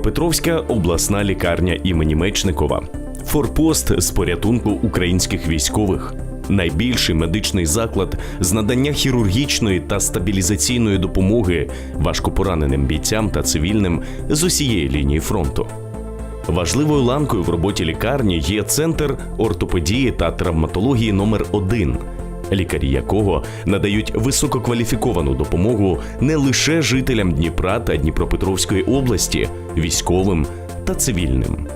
Дніпропетровська обласна лікарня імені Мечникова, форпост з порятунку українських військових, найбільший медичний заклад з надання хірургічної та стабілізаційної допомоги важкопораненим бійцям та цивільним з усієї лінії фронту. Важливою ланкою в роботі лікарні є центр ортопедії та травматології номер 1 лікарі якого надають висококваліфіковану допомогу не лише жителям Дніпра та Дніпропетровської області, військовим та цивільним.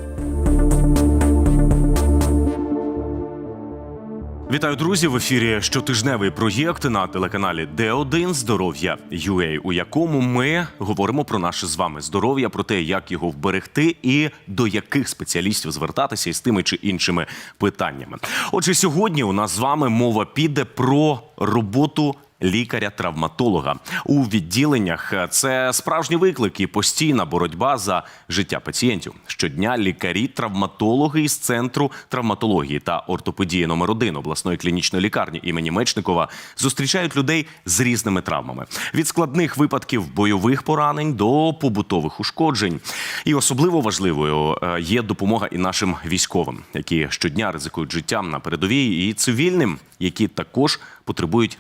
Вітаю, друзі! В ефірі щотижневий проєкт на телеканалі Д1 Здоров'я UA, у якому ми говоримо про наше з вами здоров'я, про те, як його вберегти і до яких спеціалістів звертатися із тими чи іншими питаннями. Отже, сьогодні у нас з вами мова піде про роботу. Лікаря-травматолога у відділеннях це справжні виклики, постійна боротьба за життя пацієнтів. Щодня лікарі-травматологи із центру травматології та ортопедії номер 1 обласної клінічної лікарні імені Мечникова зустрічають людей з різними травмами від складних випадків бойових поранень до побутових ушкоджень. І особливо важливою е, є допомога і нашим військовим, які щодня ризикують життям на передовій, і цивільним, які також потребують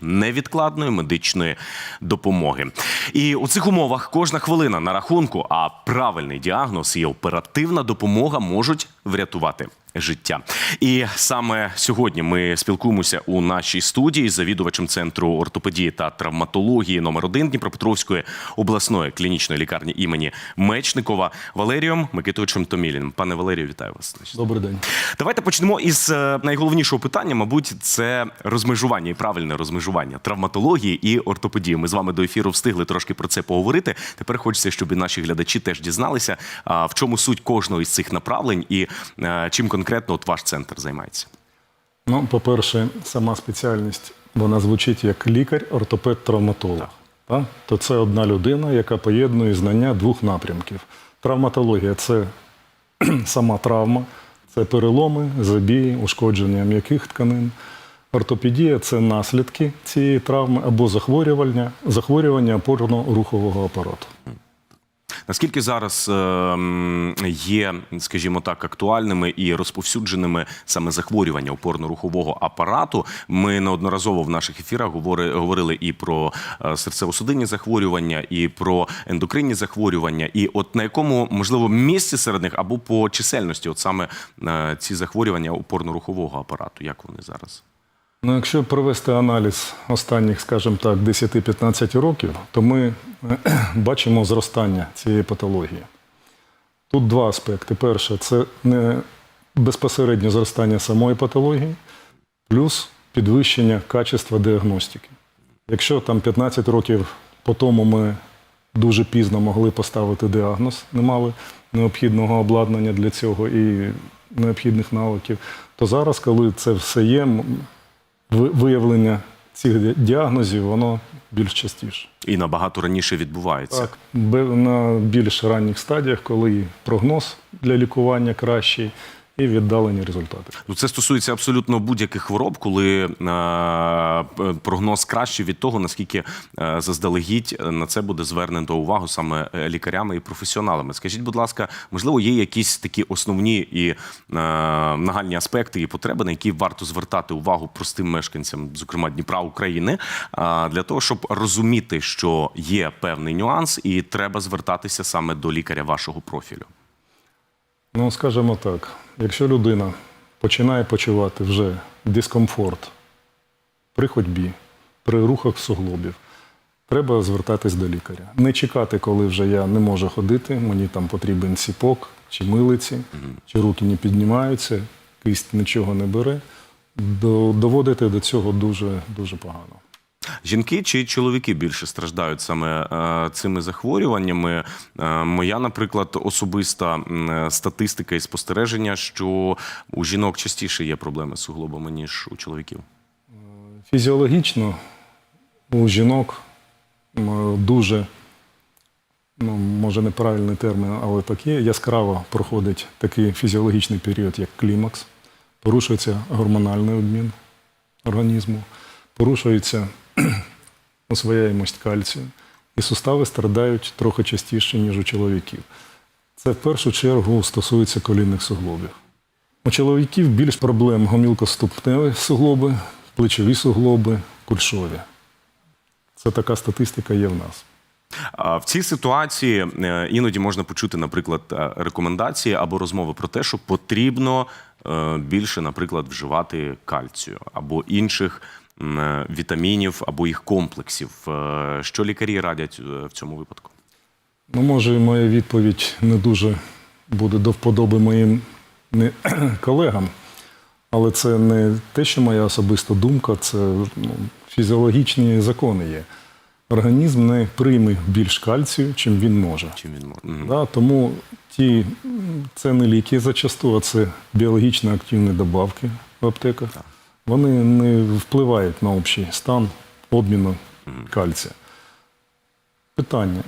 невідкладної медичної допомоги. І у цих умовах кожна хвилина на рахунку, а правильний діагноз і оперативна допомога можуть врятувати. Життя, і саме сьогодні ми спілкуємося у нашій студії з завідувачем центру ортопедії та травматології номер 1 Дніпропетровської обласної клінічної лікарні імені Мечникова Валерієм Микитовичем Томіліним. Пане Валерію, вітаю вас. Добрий день. Давайте почнемо із е, найголовнішого питання, мабуть, це розмежування і правильне розмежування травматології і ортопедії. Ми з вами до ефіру встигли трошки про це поговорити. Тепер хочеться, щоб і наші глядачі теж дізналися, в чому суть кожного із цих направлень і е, чим конкретно от ваш центр займається. Ну, по-перше, сама спеціальність вона звучить як лікар-ортопед-травматолог. Так. То це одна людина, яка поєднує знання двох напрямків. Травматологія це сама травма, це переломи, забії, ушкодження м'яких тканин. Ортопедія це наслідки цієї травми або захворювання, захворювання опорно-рухового апарату. Наскільки зараз е, є, скажімо так, актуальними і розповсюдженими саме захворювання опорно-рухового апарату? Ми неодноразово в наших ефірах говори, говорили і про е, серцево-судинні захворювання, і про ендокринні захворювання. І от на якому можливо місці серед них або по чисельності, от саме е, ці захворювання опорно-рухового апарату, як вони зараз? Ну, якщо провести аналіз останніх, скажімо так, 10-15 років, то ми е, бачимо зростання цієї патології. Тут два аспекти. Перше, це не безпосереднє зростання самої патології, плюс підвищення качества діагностики. Якщо там 15 років по тому ми дуже пізно могли поставити діагноз, не мали необхідного обладнання для цього і необхідних навиків, то зараз, коли це все є, виявлення цих діагнозів, воно більш частіше. І набагато раніше відбувається. Так, на більш ранніх стадіях, коли прогноз для лікування кращий, і віддалені результати. Ну, це стосується абсолютно будь-яких хвороб, коли е, прогноз кращий від того, наскільки е, заздалегідь на це буде звернено увагу саме е, лікарями і професіоналами. Скажіть, будь ласка, можливо, є якісь такі основні і нагальні аспекти і потреби, на які варто звертати увагу простим мешканцям, зокрема Дніпра України, е, для того, щоб розуміти, що є певний нюанс, і треба звертатися саме до лікаря вашого профілю. Ну, скажімо так, якщо людина починає почувати вже дискомфорт при ходьбі, при рухах суглобів, треба звертатись до лікаря. Не чекати, коли вже я не можу ходити, мені там потрібен сіпок чи милиці, чи руки не піднімаються, кисть нічого не бере. Доводити до цього дуже, дуже погано. Жінки чи чоловіки більше страждають саме е, цими захворюваннями? Е, моя, наприклад, особиста е, статистика і спостереження, що у жінок частіше є проблеми з суглобами, ніж у чоловіків. Фізіологічно у жінок дуже, ну, може неправильний термін, але так є, яскраво проходить такий фізіологічний період, як клімакс, порушується гормональний обмін організму, порушується освояємость кальцію, і сустави страдають трохи частіше, ніж у чоловіків. Це в першу чергу стосується колінних суглобів. У чоловіків більш проблем гомілкоступневі суглоби, плечові суглоби, кульшові. Це така статистика є в нас. В цій ситуації е, іноді можна почути, наприклад, е, рекомендації або розмови про те, що потрібно е, більше, наприклад, вживати кальцію або інших вітамінів або їх комплексів. Е, Що лікарі радять е, в цьому випадку? Ну, може, моя відповідь не дуже буде до вподоби моїм не, колегам, але це не те, що моя особиста думка, це ну, фізіологічні закони є. Організм не прийме більш кальцію, чим він може. Чим він може? Мгм. Да, тому ті, це не ліки зачасту, а це біологічно активні добавки в аптеках. Вони не впливають на общий стан обміну кальція. Питання.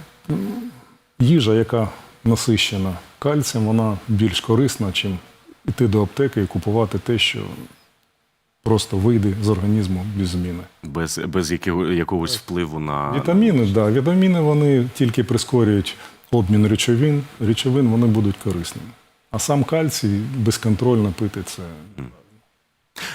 Їжа, яка насищена кальцієм, вона більш корисна, чим йти до аптеки і купувати те, що просто вийде з організму без зміни. Без, без якого, якогось впливу на Вітаміни, так. Да, вітаміни вони тільки прискорюють обмін речовин. Речовин вони будуть корисними. А сам кальцій безконтрольно пити це.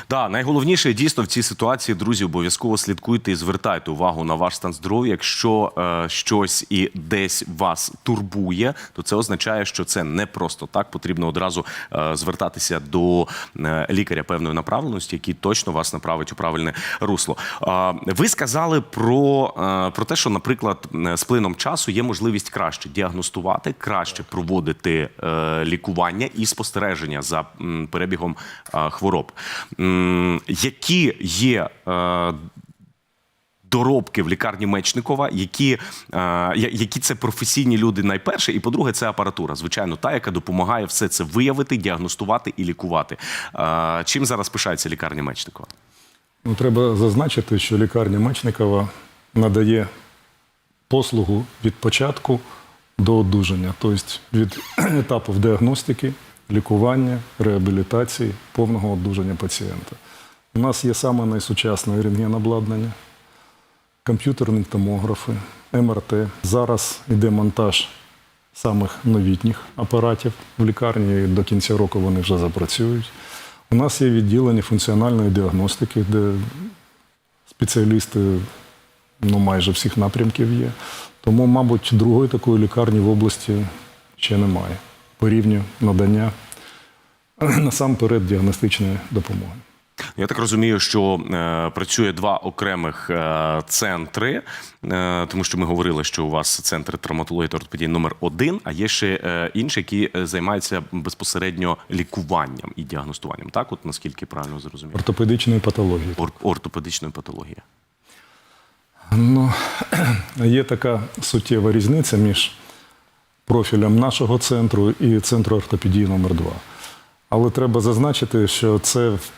Да, найголовніше дійсно в цій ситуації, друзі, обов'язково слідкуйте і звертайте увагу на ваш стан здоров'я. Якщо е, щось і десь вас турбує, то це означає, що це не просто так. Потрібно одразу е, звертатися до е, лікаря певної направленості, який точно вас направить у правильне русло. Е, ви сказали про, е, про те, що, наприклад, з плином часу є можливість краще діагностувати, краще проводити е, лікування і спостереження за м, перебігом е, хвороб. Які є е, доробки в лікарні Мечникова, які, е, які це професійні люди найперше, і по-друге, це апаратура, звичайно, та, яка допомагає все це виявити, діагностувати і лікувати. Е, Чим зараз пишається лікарня Мечникова? Ну, треба зазначити, що лікарня Мечникова надає послугу від початку до одужання, тобто від етапу діагностики, лікування, реабілітації, повного одужання пацієнта. У нас є саме найсучасне рентгенобладнання, комп'ютерні томографи, МРТ. Зараз йде монтаж самих новітніх апаратів в лікарні. і До кінця року вони вже запрацюють. У нас є відділення функціональної діагностики, де спеціалісти ну, майже всіх напрямків є. Тому, мабуть, другої такої лікарні в області ще немає по рівню надання насамперед діагностичної допомоги. Я так розумію, що е, працює два окремих е, центри, е, тому що ми говорили, що у вас центр травматології та ортопедії номер один, а є ще е, інші, які е, займаються безпосередньо лікуванням і діагностуванням. Так, от наскільки правильно зрозумів? Ортопедичної патології. Ор- ортопедичної патології. Ну, є така суттєва різниця між профілем нашого центру і центру ортопедії номер 2 Але треба зазначити, що це в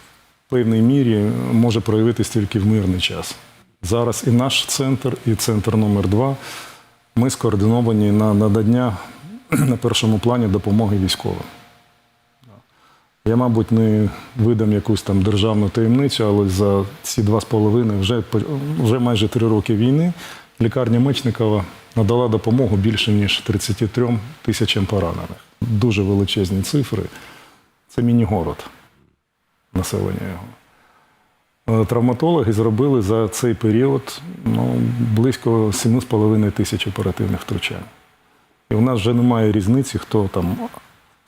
певній мірі може проявитись тільки в мирний час. Зараз і наш центр, і центр номер 2 ми скоординовані на надання на першому плані допомоги військовим. Я, мабуть, не видам якусь там державну таємницю, але за ці два з половиною вже, вже майже три роки війни лікарня Мечникова надала допомогу більше ніж 33 тисячам поранених. Дуже величезні цифри. Це міні-город населення його. Е, Травматологи зробили за цей період ну, близько 7,5 тисяч оперативних втручань. І в нас вже немає різниці, хто там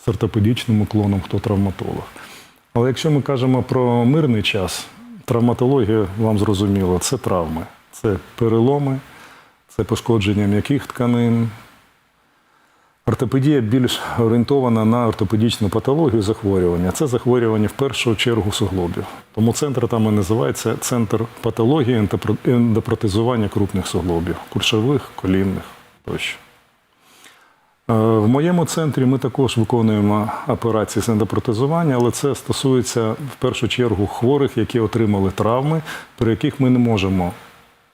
з ортопедичним уклоном, хто травматолог. Але якщо ми кажемо про мирний час, травматологія, вам зрозуміло, це травми, це переломи, це пошкодження м'яких тканин. Ортопедія більш орієнтована на ортопедичну патологію захворювання. Це захворювання в першу чергу суглобів. Тому центр там і називається центр патології ендопротезування крупних суглобів, кульшових, колінних тощо. Е, В моєму центрі ми також виконуємо операції з ендопротезування, але це стосується в першу чергу хворих, які отримали травми, при яких ми не можемо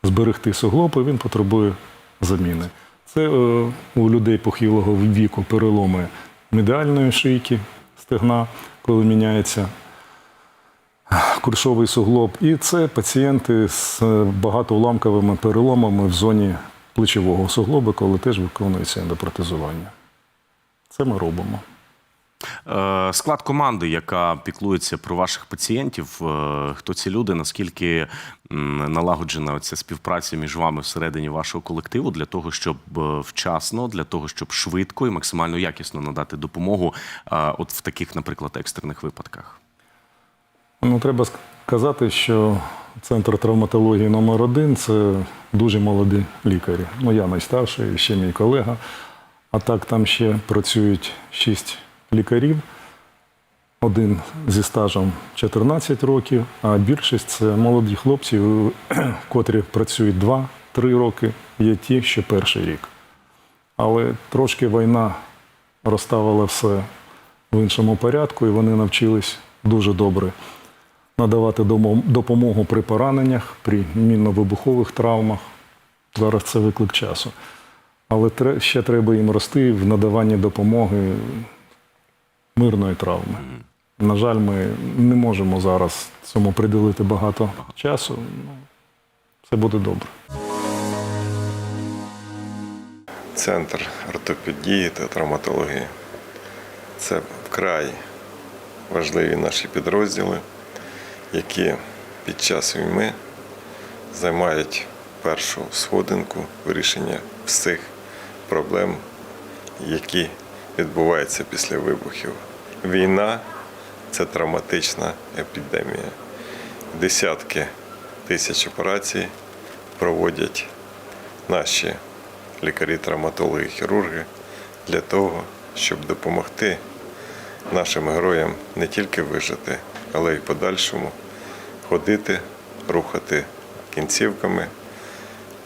зберегти суглоб, він потребує заміни. Це е, у людей похилого віку переломи медіальної шийки, стегна, коли міняється кульшовий суглоб. І це пацієнти з багатоуламковими переломами в зоні плечового суглоба, коли теж виконується ендопротезування. Це ми робимо. Е, Склад команди, яка піклується про ваших пацієнтів, е, хто ці люди, наскільки налагоджена ця співпраця між вами всередині вашого колективу для того, щоб е, вчасно, для того, щоб швидко і максимально якісно надати допомогу, от в таких, наприклад, екстрених випадках. Ну, треба сказати, що центр травматології номер 1 це дуже молоді лікарі. Ну, я найстарший, ще мій колега. А так там ще працюють шість лікарів. Один зі стажем 14 років, а більшість це молоді хлопці, котрі працюють 2-3 роки, є ті, що перший рік. Але трошки війна розставила все в іншому порядку, і вони навчились дуже добре надавати допомогу при пораненнях, при мінно-вибухових травмах. Зараз це виклик часу. Але ще треба їм рости в надаванні допомоги мирної травми. На жаль, ми не можемо зараз цьому приділити багато часу. Ну, Це буде добре. Центр ортопедії та травматології. Це вкрай важливі наші підрозділи, які під час війни займають першу сходинку вирішення всіх проблем, які відбуваються після вибухів. Війна це травматична епідемія. Десятки тисяч операцій проводять наші лікарі-травматологи, хірурги для того, щоб допомогти нашим героям не тільки вижити, але й подальшому ходити, рухати кінцівками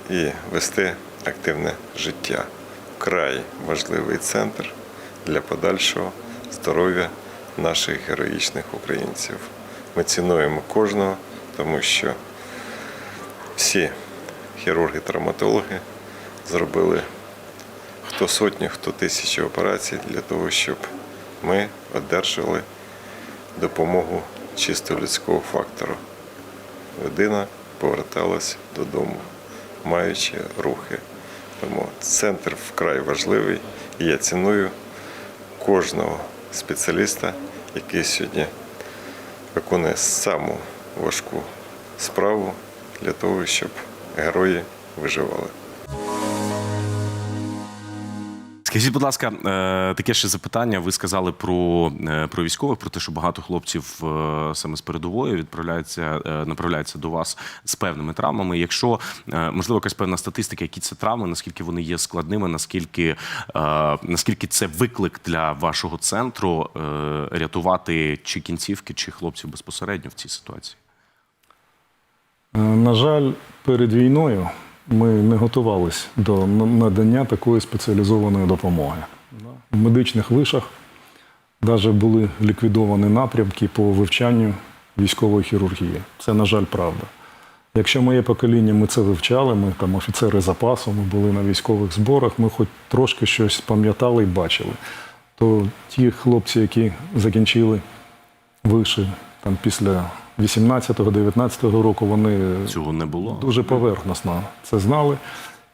і вести активне життя. Вкрай важливий центр для подальшого здоров'я наших героїчних українців. Ми цінуємо кожного, тому що всі хірурги-травматологи зробили хто сотні, хто тисячі операцій для того, щоб ми одержали допомогу чисто людського фактору. Людина поверталась додому, маючи рухи. Тому центр вкрай важливий, і я ціную кожного спеціаліста, який сьогодні виконує саму важку справу для того, щоб герої виживали. Скажіть, будь ласка, е, таке ще запитання. Ви сказали про, е, про військових, про те, що багато хлопців е, саме з передової відправляються, направляються до вас з певними травмами. Якщо можливо якась певна статистика, які це травми, наскільки вони є складними, наскільки, наскільки це виклик для вашого центру рятувати чи кінцівки, чи хлопців безпосередньо в цій ситуації? На жаль, перед війною ми не готувалися до надання такої спеціалізованої допомоги. В медичних вишах навіть були ліквідовані напрямки по вивчанню військової хірургії. Це, на жаль, правда. Якщо моє покоління ми це вивчали, ми там офіцери запасу, ми були на військових зборах, ми хоч трошки щось пам'ятали і бачили, то ті хлопці, які закінчили виші там, після 18-19 року, вони Цього не було. дуже поверхносно це знали.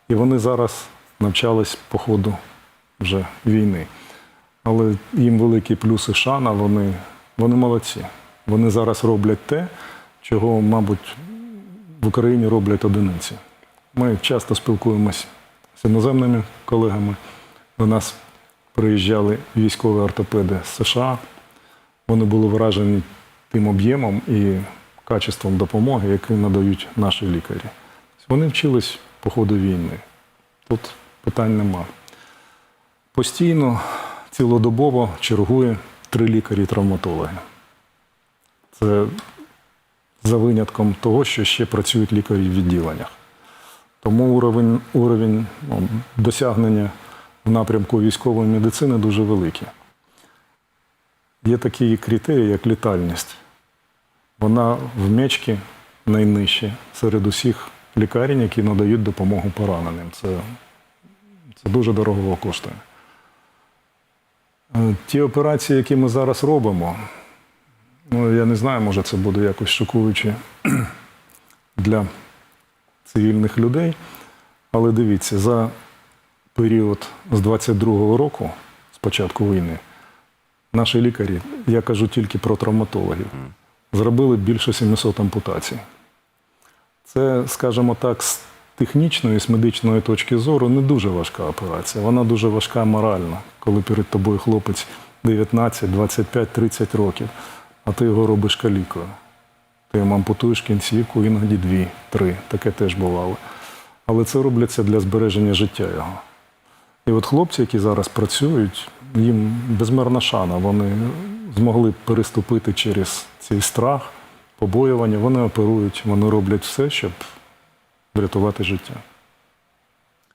І вони зараз навчались по ходу вже війни. Але їм великі плюси шана, вони, вони молодці. Вони зараз роблять те, чого, мабуть, в Україні роблять одиниці. Ми часто спілкуємось з іноземними колегами. До нас приїжджали військові ортопеди з США. Вони були вражені тим об'ємом і качеством допомоги, яку надають наші лікарі. Вони вчились по ходу війни. Тут питань нема. Постійно, цілодобово чергує три лікарі-травматологи. Це за винятком того, що ще працюють лікарі в відділеннях. Тому уровень, уровень ну, досягнення в напрямку військової медицини дуже великий. Є такі критерії, як літальність. Вона в мечці найнижча серед усіх лікарень, які надають допомогу пораненим. Це, це дуже дорого коштує. Е, Ті операції, які ми зараз робимо, ну я не знаю, може це буде якось шокуюче для цивільних людей. Але дивіться, за період з 22-го року, з початку війни. Наші лікарі, я кажу тільки про травматологів, зробили більше 700 ампутацій. Це, скажімо так, з технічної, з медичної точки зору не дуже важка операція. Вона дуже важка морально, коли перед тобою хлопець 19, 25, 30 років, а ти його робиш калікою. Ти йому ампутуєш кінцівку, іноді дві, три. Таке теж бувало. Але це робляться для збереження життя його. І от хлопці, які зараз працюють, їм безмерна шана. Вони змогли переступити через цей страх, побоювання. Вони оперують, вони роблять все, щоб врятувати життя.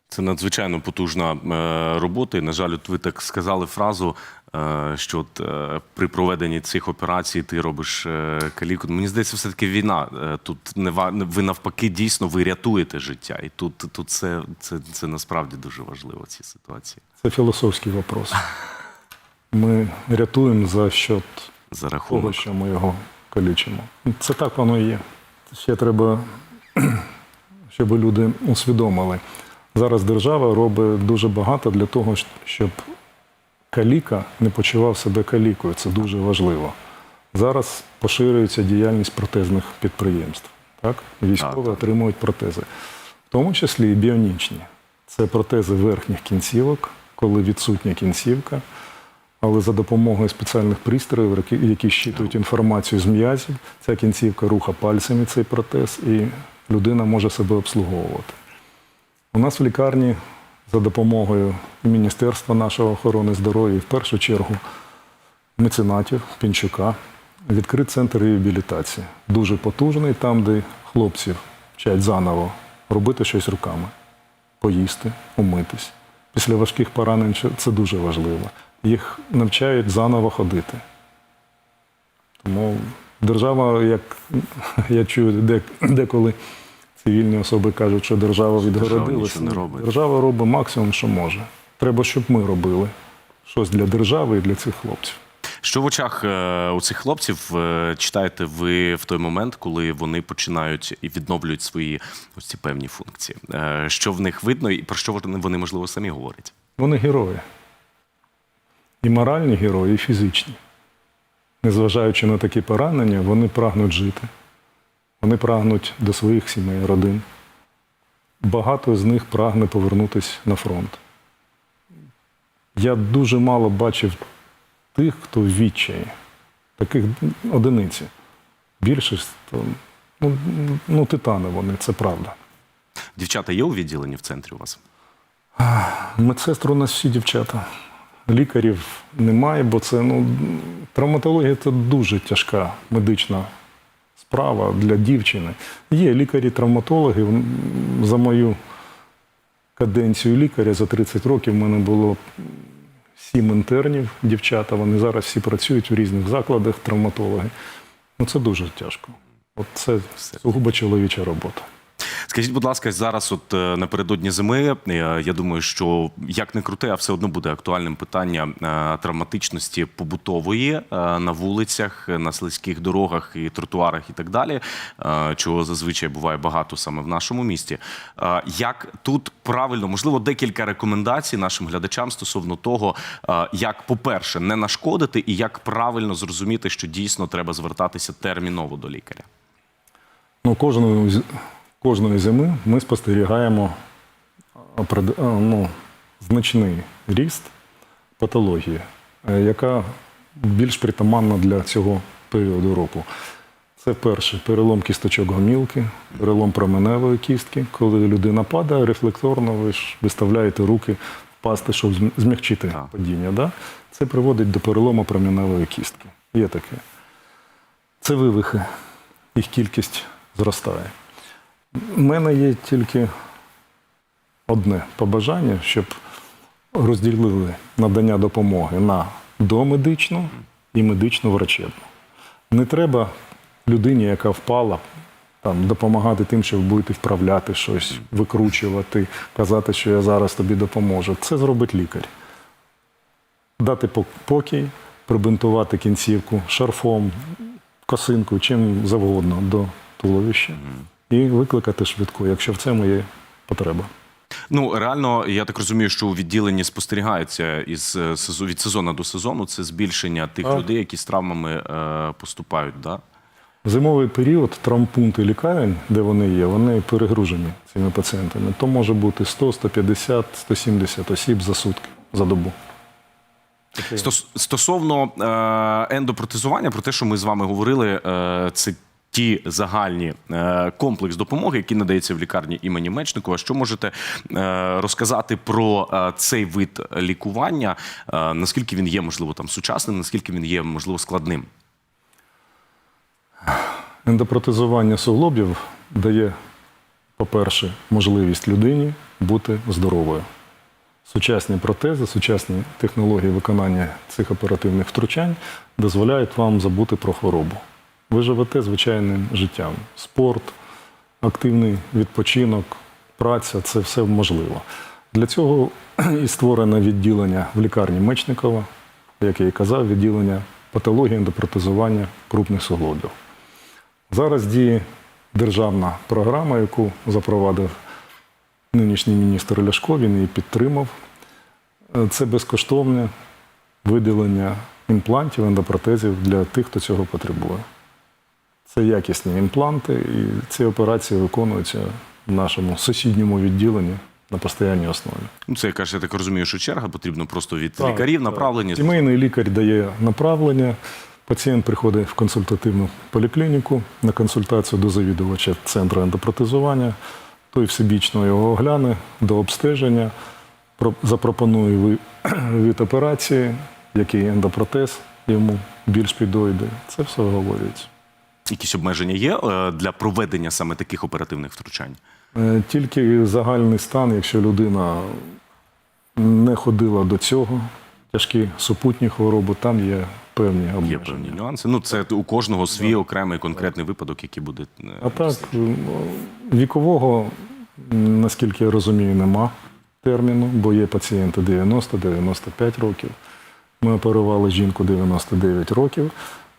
Це надзвичайно потужна е, робота. І, на жаль, ви так сказали фразу, е, що от, е, при проведенні цих операцій ти робиш каліку. Мені здається, все-таки війна. Е, тут не ви навпаки дійсно ви рятуєте життя. І тут, тут це, це, це насправді дуже важливо в цій ситуації. Це філософський вопрос. Ми рятуємо за счет За того, що ми його калічимо. Це так воно і є. Ще треба, щоб люди усвідомили. Зараз держава робить дуже багато для того, щоб каліка не почував себе калікою. Це дуже важливо. Зараз поширюється діяльність протезних підприємств. Так? Військові так. отримують протези, в тому числі і біонічні. Це протези верхніх кінцівок, коли відсутня кінцівка, але за допомогою спеціальних пристроїв, які- щитують інформацію з м'язів, ця кінцівка руха пальцями цей протез, і людина може себе обслуговувати. У нас в лікарні за допомогою Міністерства нашого охорони здоров'я, і в першу чергу меценатів Пінчука, відкрит центр реабілітації. Дуже потужний, там, де хлопців вчать заново робити щось руками, поїсти, умитись. Після важких поранень це дуже важливо. Їх навчають заново ходити. Тому держава, як я чую, деколи цивільні особи кажуть, що держава відгородилася. Держава робить максимум, що може. Треба, щоб ми робили щось для держави і для цих хлопців. Що в очах е, у цих хлопців е, читаєте ви в той момент, коли вони починають і відновлюють свої ось ці певні функції? Е, Що в них видно і про що вони можливо самі говорять? Вони герої. І моральні герої, і фізичні. Незважаючи на такі поранення, вони прагнуть жити. Вони прагнуть до своїх сімей, родин. Багато з них прагне повернутися на фронт. Я дуже мало бачив тих, хто в відчаї. Таких одиниці. Більшість ну, ну, титани вони, це правда. Дівчата є у відділенні в центрі у вас? Медсестр у нас всі дівчата. Лікарів немає, бо це ну, травматологія це дуже тяжка медична справа для дівчини. Є лікарі-травматологи. За мою каденцію лікаря за 30 років в мене було сім інтернів, дівчата. Вони зараз всі працюють в різних закладах, травматологи. Ну це дуже тяжко. От це сугубо чоловіча робота. Скажіть, будь ласка, зараз, от е, напередодні зими, е, я думаю, що як не крути, а все одно буде актуальним питання е, травматичності побутової на вулицях, на слизьких дорогах і тротуарах і так далі, чого зазвичай буває багато саме в нашому місті. Як тут правильно, можливо, декілька рекомендацій нашим глядачам стосовно того, як, по-перше, не нашкодити, і як правильно зрозуміти, що дійсно треба звертатися терміново до лікаря. Ну, з- кожної зими ми спостерігаємо ну, значний ріст патології, е, яка більш притаманна для цього періоду року. Це перше перелом кісточок гомілки, перелом променевої кістки. Коли людина падає, рефлекторно ви ж виставляєте руки впасти, щоб змягчити падіння. Да? Це приводить до перелому променевої кістки. Є таке. Це вивихи. Їх кількість зростає. У мене є тільки одне побажання, щоб розділили надання допомоги на домедичну і медичну врачебну. Не треба людині, яка впала, там, допомагати тим, що ви будете вправляти щось, викручувати, казати, що я зараз тобі допоможу. Це зробить лікар. Дати покій, прибинтувати кінцівку шарфом, косинку, чим завгодно до туловища і викликати швидку, якщо в цьому є потреба. Ну реально, я так розумію, що у відділенні спостерігається із е, від сезону до сезону це збільшення тих Так. людей, які з травмами е, поступають. Да? В Зимовий період травмпункти лікарень, де вони є, вони перегружені цими пацієнтами. То може бути 100, 150, 170 осіб за сутки, за добу. Стосовно е, ендопротезування, про те, що ми з вами говорили, е, це ті загальні е, комплекс допомоги, які надається в лікарні імені Мечникова. Що можете е, розказати про е, цей вид лікування? Наскільки він є, можливо, там сучасним, наскільки він є, можливо, складним? Ендопротезування суглобів дає, по-перше, можливість людині бути здоровою. Сучасні протези, сучасні технології виконання цих оперативних втручань дозволяють вам забути про хворобу. Ви живете звичайним життям. Спорт, активний відпочинок, праця це все можливо. Для цього і створене відділення в лікарні Мечникова, як я і казав, відділення патології ендопротезування крупних суглобів. Зараз діє державна програма, яку запровадив нинішній міністр Ляшко, він її підтримав. Це безкоштовне виділення імплантів, ендопротезів для тих, хто цього потребує. Це якісні імпланти, і ці операції виконуються в нашому сусідньому відділенні на постійній основі. Ну, це яка ж я так розумію, що черга потрібно просто від Так, лікарів так. направлені. Сімейний лікар дає направлення. Пацієнт приходить в консультативну поліклініку на консультацію до завідувача центру ендопротезування. Той всебічно його огляне до обстеження, про- запропонує від операції, який ендопротез йому більш підойде. Це все говориться. Якісь обмеження є е, для проведення саме таких оперативних втручань? Е, Тільки загальний стан, якщо людина не ходила до цього, тяжкі супутні хвороби, там є певні Є певні нюанси. Ну, це у кожного свій окремий конкретний випадок, який буде. е, А так, ну, вікового, наскільки я розумію, нема терміну, бо є пацієнти 90-95 років. Ми оперували жінку 99 років.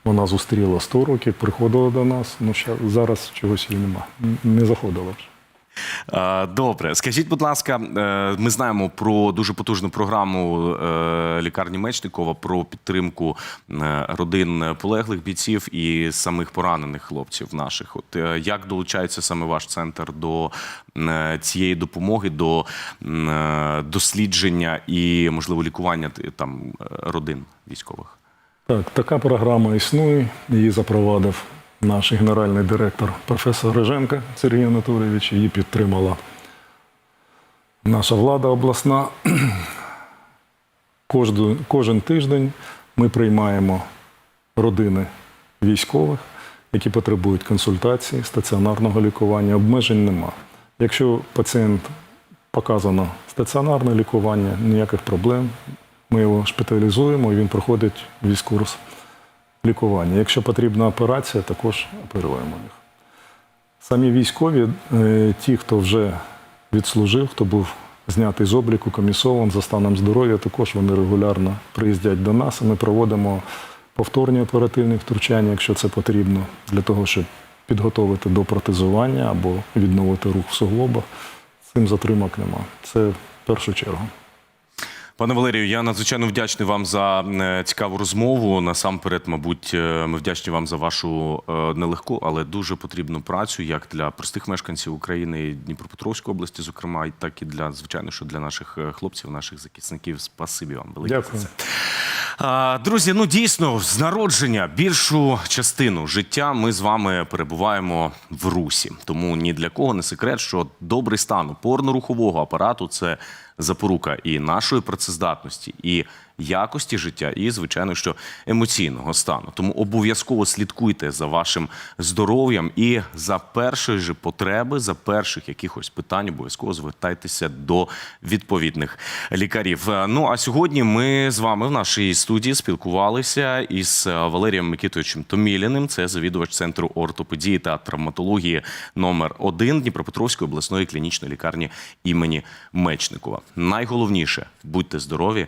Вона зустріла 100 років, приходила до нас. Ну, ща- зараз чогось її нема. Не заходила вже. Добре, скажіть, будь ласка, е, ми знаємо про дуже потужну програму е, лікарні Мечникова про підтримку е, родин полеглих бійців і самих поранених хлопців наших. От як долучається саме ваш центр до цієї допомоги, до дослідження і можливо лікування там родин військових? Так, така програма існує. Її запровадив наш генеральний директор професор Риженко Сергій Анатолійович. Її підтримала наша влада обласна. Кожду, кожен тиждень ми приймаємо родини військових, які потребують консультації, стаціонарного лікування. Обмежень нема. Якщо пацієнт показано стаціонарне лікування, ніяких проблем. Ми його шпиталізуємо і він проходить весь курс лікування. Якщо потрібна операція, також оперуємо їх. Самі військові, е, ті, хто вже відслужив, хто був знятий з обліку, комісован за станом здоров'я, також вони регулярно приїздять до нас. Ми проводимо повторні оперативні втручання, якщо це потрібно, для того, щоб підготовити до протезування або відновити рух в суглобах. Цим затримок нема. Це в першу чергу. Пане Валерію, я надзвичайно вдячний вам за е, цікаву розмову. Насамперед, мабуть, е, ми вдячні вам за вашу е, нелегку, але дуже потрібну працю, як для простих мешканців України і Дніпропетровської області, зокрема, так і для звичайно, що для наших хлопців, наших захисників. Спасибі вам велике Дякую. за це. Друзі, ну дійсно, з народження більшу частину життя ми з вами перебуваємо в русі. Тому ні для кого не секрет, що добрий стан опорно-рухового апарату це запорука і нашої працездатності, і якості життя, і звичайно, що емоційного стану. Тому обов'язково слідкуйте за вашим здоров'ям і за першої ж потреби, за перших якихось питань, обов'язково звертайтеся до відповідних лікарів. Е, Ну а сьогодні ми з вами в нашій студії спілкувалися із е, Валерієм Микитовичем Томіліним. Це завідувач центру ортопедії та травматології номер 1 Дніпропетровської обласної клінічної лікарні імені Мечникова. Найголовніше будьте здорові